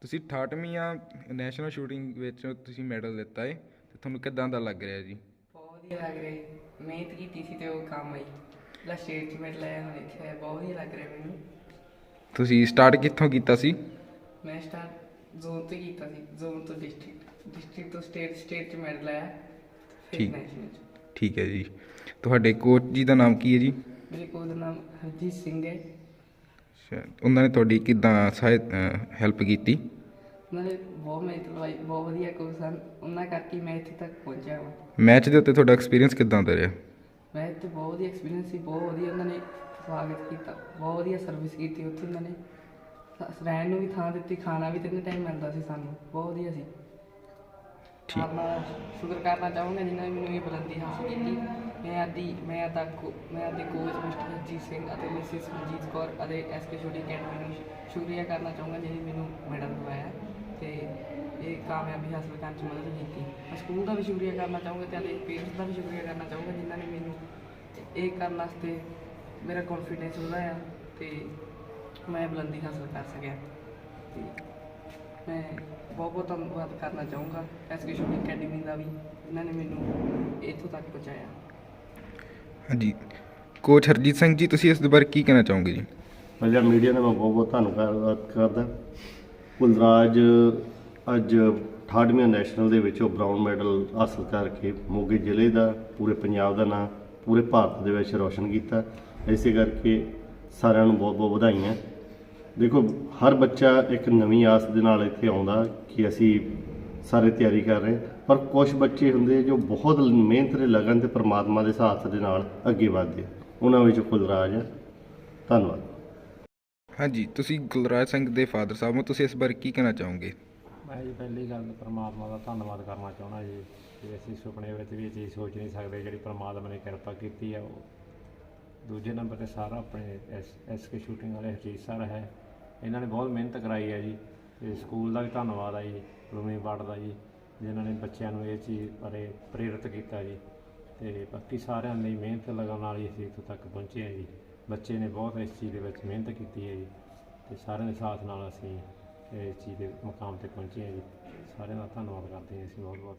ਤੁਸੀਂ 68ਵੀਂ ਆ national shooting ਵਿੱਚ ਤੁਸੀਂ ਮੈਡਲ ਲਿੱਤਾ ਹੈ ਤੇ ਤੁਹਾਨੂੰ ਕਿਦਾਂ ਦਾ ਲੱਗ ਰਿਹਾ ਜੀ? ਬਹੁਤ ਵਧੀਆ ਲੱਗ ਰਿਹਾ ਜੀ। ਮਿਹਨਤ ਕੀਤੀ ਸੀ ਤੇ ਉਹ ਕੰਮ ਆਈ। ਲਾ ਸਟੇਟ 'ਚ ਮੈਡਲ ਆਇਆ ਹੁਣ ਇੱਥੇ ਆਇਆ। ਬਹੁਤ ਵਧੀਆ ਲੱਗ ਰਿਹਾ ਮੈਨੂੰ। ਤੁਸੀਂ ਸਟਾਰਟ ਕਿੱਥੋਂ ਕੀਤਾ ਸੀ? ਮੈਂ ਸਟਾਰਟ ਜ਼ੋਨ ਤੋਂ ਕੀਤਾ ਸੀ ਜ਼ੋਨ ਤੋਂ ਡਿਸਟ੍ਰਿਕਟ ਡਿਸਟ੍ਰਿਕਟ ਤੋਂ ਸਟੇਟ ਸਟੇਟ 'ਚ ਮੈਡਲ ਆਇਆ। ਫਿਰ ਠੀਕ। national 'ਚ। ਠੀਕ ਹੈ ਜੀ। ਤੁਹਾਡੇ ਕੋਚ ਜੀ ਦਾ ਨਾਮ ਕੀ ਹੈ ਜੀ? ਮੇਰੇ ਕੋਚ ਦਾ ਨਾਮ ਹਰਜੀਤ ਸਿੰਘ ਹੈ। ਉਹਨਾਂ ਨੇ ਤੁਹਾਡੀ ਕਿਦਾਂ ਸਹਾਇਤ ਹੈਲਪ ਕੀਤੀ? ਉਹਨਾਂ ਨੇ ਬਹੁਤ ਮਿਹਨਤ ਲਵਾਈ ਬਹੁਤ ਵਧੀਆ ਕੋਚ ਸਨ। ਉਹਨਾਂ ਕਰਕੇ ਮੈਂ ਇੱਥੇ ਤੱਕ ਪਹੁੰਚਿਆ ਹਾਂ ਮੈਚ ਦੇ ਉੱਤੇ ਤੁਹਾਡਾ ਐਕਸਪੀਰੀਅੰਸ ਕਿਦਾਂ ਦਾ ਰਿਹਾ? ਮੈਂ ਇੱਥੇ ਬਹੁਤ ਵਧੀਆ ਐਕਸਪੀਰੀਅੰਸ ਸੀ ਬਹੁਤ ਵਧੀਆ ਉਹਨਾਂ ਨੇ ਸਵਾਗਤ ਕੀਤਾ। ਬਹੁਤ ਵਧੀਆ ਸਰਵਿਸ ਕੀਤੀ ਉੱਥੇ ਉਹਨਾਂ ਨੇ। ਰਹਿਣ ਨੂੰ ਵੀ ਥਾਂ ਦਿੱਤੀ ਖਾਣਾ ਵੀ ਤਿੰਨ ਟਾਈਮ ਮਿਲਦਾ ਸੀ ਸਾਨੂੰ। ਬਹੁਤ ਵਧੀਆ ਸੀ। ਠੀਕ। ਆਪਣਾ ਸ਼ੁਕਰ ਕਰਨਾ ਚਾਹੂੰਗਾ ਜਿਨ੍ਹਾਂ ਨੇ ਮੈਨੂੰ ਇਹ ਬੁਲੰਦੀ ਹਾਸਲ ਕੀਤੀ। ਮੈਂ ਆਦੀ, ਮੈਂ ਆਦਾ ਮੈਂ ਆਦੇ ਕੋਚ ਮਿਸਟਰ ਹਰਜੀਤ ਸਿੰਘ ਅਤੇ ਮਿਸਿਸ ਮਨਜੀਤ ਕੌਰ ਅਤੇ ਐਸਕੇ ਛੋਟੀ ਅਕੈਡਮੀ ਨੂੰ ਸ਼ੁਕਰੀਆ ਕਰਨਾ ਚਾਹੂੰਗਾ ਜਿਹਨੇ ਮੈਨੂੰ ਮੈਡਲ ਦਵਾਇਆ ਤੇ ਇਹ ਕਾਮਯਾਬੀ ਹਾਸਲ ਕਰਨ 'ਚ ਮਦਦ ਕੀਤੀ। ਮੈਂ ਸਕੂਲ ਦਾ ਵੀ ਸ਼ੁਕਰੀਆ ਕਰਨਾ ਚਾਹੂੰਗਾ ਤੇ ਆਪਣੇ ਪੇਰੈਂਟਸ ਦਾ ਵੀ ਸ਼ੁਕਰੀਆ ਕਰਨਾ ਚਾਹੂੰਗਾ ਜਿਨ੍ਹਾਂ ਨੇ ਮੈਨੂੰ ਇਹ ਕਰਨ ਵਾਸਤੇ ਮੇਰਾ ਕੌਨਫੀਡੈਂਸ ਵਧਾਇਆ ਤੇ ਮੈਂ ਬੁਲੰਦੀ ਹਾਸਲ ਕਰ ਸਕਿਆ। ਤੇ ਮੈਂ ਬਹੁਤ ਬਹੁਤ ਧੰਨਵਾਦ ਕਰਨਾ ਚਾਹੂੰਗਾ ਐਸਕੇ ਸ਼ੂਟਿੰਗ ਅਕੈਡਮੀ ਦਾ ਵੀ ਇਹਨਾਂ ਨੇ ਮੈਨੂੰ ਇੱਥੋਂ ਤੱਕ ਪਹੁੰਚਾਇਆ। ਹਾਂਜੀ। ਕੋਚ ਹਰਜੀਤ ਸਿੰਘ ਜੀ, ਤੁਸੀਂ ਇਸ ਦੇ ਬਾਰੇ ਕੀ ਕਹਿਣਾ ਚਾਹੋਗੇ ਜੀ? ਪੰਜਾਬ ਮੀਡੀਆ ਦਾ ਮੈਂ ਬਹੁਤ ਬਹੁਤ ਧੰਨਵਾਦ ਕਰਦਾ। ਕੁਲਰਾਜ ਅੱਜ 68ਵੀਂ ਨੈਸ਼ਨਲ ਦੇ ਵਿੱਚ ਉਹ ਬ੍ਰਾਊਨ ਮੈਡਲ ਹਾਸਲ ਕਰਕੇ ਮੋਗੇ ਜ਼ਿਲ੍ਹੇ ਦਾ, ਪੂਰੇ ਪੰਜਾਬ ਦਾ ਨਾਂ, ਪੂਰੇ ਭਾਰਤ ਦੇ ਵਿੱਚ ਰੌਸ਼ਨ ਕੀਤਾ। ਇਸੇ ਕਰਕੇ ਸਾਰਿਆਂ ਨੂੰ ਬਹੁਤ ਬਹੁਤ ਵਧਾਈਆਂ। ਦੇਖੋ, ਹਰ ਬੱਚਾ ਇੱਕ ਨਵੀਂ ਆਸ ਦੇ ਨਾਲ ਇੱਥੇ ਆਉਂਦਾ ਕਿ ਅਸੀਂ ਸਾਰੇ ਤਿਆਰੀ ਕਰ ਰਹੇ ਹਾਂ। ਪਰ ਕੁਝ ਬੱਚੇ ਹੁੰਦੇ ਜੋ ਬਹੁਤ ਮਿਹਨਤ ਤੇ ਲਗਨ ਤੇ ਪ੍ਰਮਾਤਮਾ ਦੇ ਸਾਥ ਦੇ ਨਾਲ ਅੱਗੇ ਵਧਦੇ ਉਹਨਾਂ ਵਿੱਚੋਂ ਕੁਲਰਾਜ ਹੈ ਧੰਨਵਾਦ। ਹਾਂਜੀ ਤੁਸੀਂ ਗੁਲਰਾਜ ਸਿੰਘ ਦੇ ਫਾਦਰ ਸਾਹਿਬ ਹੋ। ਤੁਸੀਂ ਇਸ ਬਾਰੇ ਕੀ ਕਹਿਣਾ ਚਾਹੋਗੇ? ਮੈਂ ਜੀ ਪਹਿਲੀ ਗੱਲ ਪਰਮਾਤਮਾ ਦਾ ਧੰਨਵਾਦ ਕਰਨਾ ਚਾਹੁੰਦਾ ਜੀ ਕਿ ਅਸੀਂ ਸੁਪਨੇ ਵਿੱਚ ਵੀ ਇਹ ਚੀਜ਼ ਸੋਚ ਨਹੀਂ ਸਕਦੇ ਜਿਹੜੀ ਪਰਮਾਤਮਾ ਨੇ ਕਿਰਪਾ ਕੀਤੀ ਆ। ਉਹ ਦੂਜੇ ਨੰਬਰ ਤੇ ਸਾਰਾ ਆਪਣੇ ਐਸ ਐਸ ਕੇ ਸ਼ੂਟਿੰਗ ਵਾਲੇ ਹਰਜੀਤ ਸਰ ਹੈ। ਇਹਨਾਂ ਨੇ ਬਹੁਤ ਮਿਹਨਤ ਕਰਾਈ ਹੈ ਜੀ। ਤੇ ਸਕੂਲ ਦਾ ਵੀ ਧੰਨਵਾਦ ਆ ਜੀ, ਰੂਮੀ ਬਾੜ ਦਾ ਜੀ, ਜਿਨ੍ਹਾਂ ਨੇ ਬੱਚਿਆਂ ਨੂੰ ਇਹ ਚੀਜ਼ ਬਾਰੇ ਪ੍ਰੇਰਿਤ ਕੀਤਾ ਜੀ। ਤੇ ਬਾਕੀ ਸਾਰਿਆਂ ਦੀ ਮਿਹਨਤ ਲਗਾਉਣ ਨਾਲ ਹੀ ਅਸੀਂ ਇੱਥੋਂ ਤੱਕ ਪਹੁੰਚੇ ਹਾਂ ਜੀ। ਬੱਚੇ ਨੇ ਬਹੁਤ ਇਸ ਚੀਜ਼ ਦੇ ਵਿੱਚ ਮਿਹਨਤ ਕੀਤੀ ਹੈ ਜੀ। ਤੇ ਸਾਰਿਆਂ ਦੇ ਸਾਥ ਨਾਲ ਅਸੀਂ ਇਸ ਚੀਜ਼ ਦੇ ਮੁਕਾਮ ਤੇ ਪਹੁੰਚੇ ਹਾਂ ਜੀ। ਸਾਰਿਆਂ ਦਾ ਧੰਨਵਾਦ ਕਰਦੇ ਹਾਂ ਅਸੀਂ ਬਹੁਤ ਬਹੁਤ